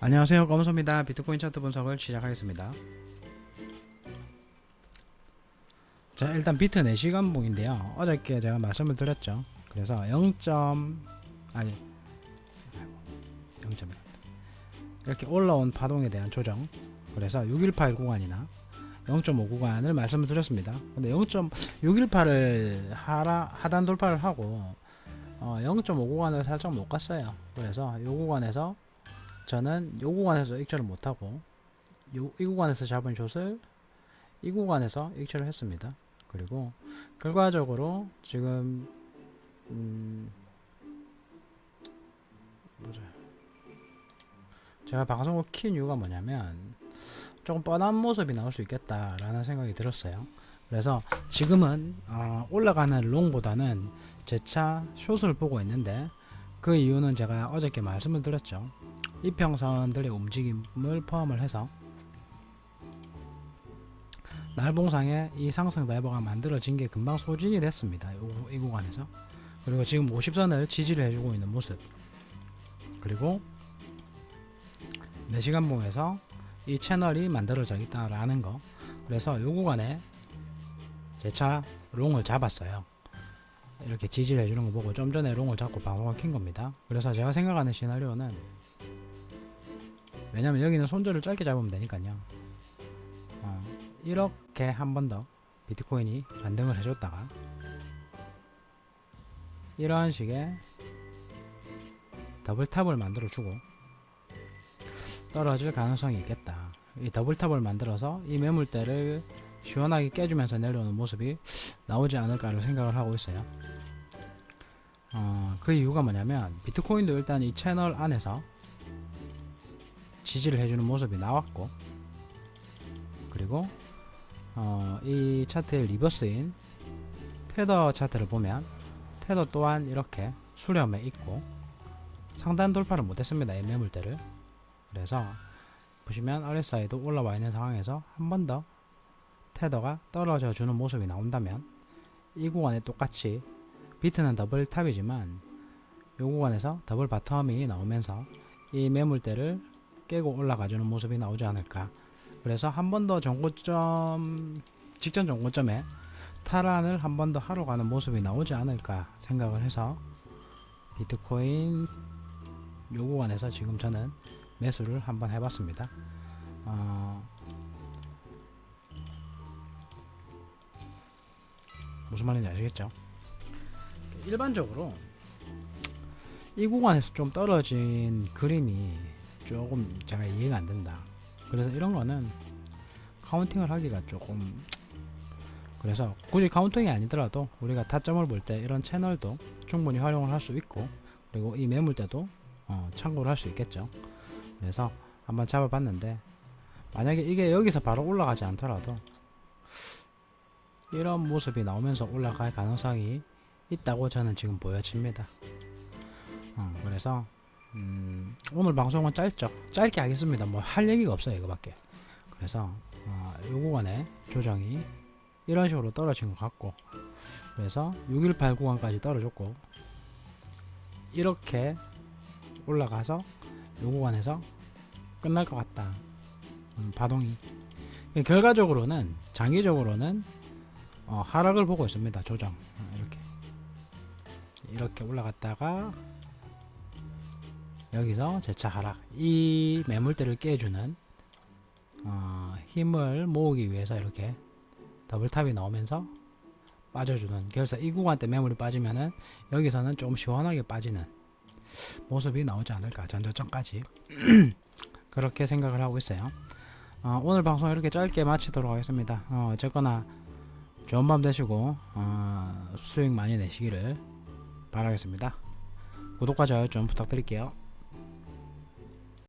안녕하세요. 검소입니다. 비트코인 차트 분석을 시작하겠습니다. 자 일단 비트 4시간 봉인데요. 어저께 제가 말씀을 드렸죠. 그래서 0. 아니 0. 이렇게 올라온 파동에 대한 조정. 그래서 618 구간이나 0.5 구간을 말씀을 드렸습니다. 근데 0.618을 하라, 하단 돌파를 하고 어, 0.5 구간을 살짝 못 갔어요. 그래서 이 구간에서 저는 요 구간에서 익절을 못하고 요, 이 구간에서 잡은 숏을 이 구간에서 익절을 했습니다. 그리고 결과적으로 지금 음 보자. 제가 방송을 킨 이유가 뭐냐면 조금 뻔한 모습이 나올 수 있겠다라는 생각이 들었어요. 그래서 지금은 어, 올라가는 롱보다는 재차 숏을 보고 있는데 그 이유는 제가 어저께 말씀을 드렸죠. 이평선들의 움직임을 포함을 해서 날봉상에 이 상승 다이버가 만들어진 게 금방 소진이 됐습니다. 요- 이 구간에서 그리고 지금 50선을 지지를 해주고 있는 모습 그리고 4시간 봉에서 이 채널이 만들어져 있다라는 거 그래서 요 구간에 재차 롱을 잡았어요. 이렇게 지지를 해주는 거 보고 좀 전에 롱을 잡고 방송을 킨 겁니다. 그래서 제가 생각하는 시나리오는 왜냐면 여기는 손절을 짧게 잡으면 되니까요. 어, 이렇게 한 번 더 비트코인이 반등을 해줬다가 이러한 식의 더블탑을 만들어주고 떨어질 가능성이 있겠다. 이 더블탑을 만들어서 이 매물대를 시원하게 깨주면서 내려오는 모습이 나오지 않을까를 생각을 하고 있어요. 어, 그 이유가 뭐냐면 비트코인도 일단 이 채널 안에서 지지를 해주는 모습이 나왔고 그리고 어, 이 차트의 리버스인 테더 차트를 보면 테더 또한 이렇게 수렴에 있고 상단 돌파를 못했습니다 이 매물대를. 그래서 보시면 RSI도 올라와 있는 상황에서 한 번 더 테더가 떨어져 주는 모습이 나온다면 이 구간에 똑같이 비트는 더블 탑이지만 이 구간에서 더블 바텀이 나오면서 이 매물대를 깨고 올라가주는 모습이 나오지 않을까. 그래서 한 번 더 정고점 직전 정고점에 탈환을 한 번 더 하러 가는 모습이 나오지 않을까 생각을 해서 비트코인 요 구간에서 지금 저는 매수를 한번 해봤습니다. 어, 무슨 말인지 아시겠죠? 일반적으로 이 구간에서 좀 떨어진 그림이 조금 제가 이해가 안 된다. 그래서 이런 거는 카운팅을 하기가 조금 그래서 굳이 카운팅이 아니더라도 우리가 타점을 볼 때 이런 채널도 충분히 활용을 할 수 있고 그리고 이 매물대도 어, 참고를 할 수 있겠죠. 그래서 한번 잡아봤는데 만약에 이게 여기서 바로 올라가지 않더라도 이런 모습이 나오면서 올라갈 가능성이 있다고 저는 지금 보여집니다. 어, 그래서 음, 오늘 방송은 짧죠. 짧게 하겠습니다. 뭐 할 얘기가 없어요 이거밖에. 그래서 어, 요 구간에 조정이 이런 식으로 떨어진 것 같고 그래서 618 구간까지 떨어졌고 이렇게 올라가서 요 구간에서 끝날 것 같다. 음, 파동이 결과적으로는 장기적으로는 어, 하락을 보고 있습니다. 조정 어, 이렇게 이렇게 올라갔다가 여기서 재차 하락 이 매물대를 깨주는 어, 힘을 모으기 위해서 이렇게 더블탑이 나오면서 빠져주는 그래서 이 구간 때 매물이 빠지면은 여기서는 좀 시원하게 빠지는 모습이 나오지 않을까 전저점까지. 그렇게 생각을 하고 있어요. 어, 오늘 방송 이렇게 짧게 마치도록 하겠습니다. 어, 어쨌거나 좋은 밤 되시고 어, 수익 많이 내시기를 바라겠습니다. 구독과 좋아요 좀 부탁드릴게요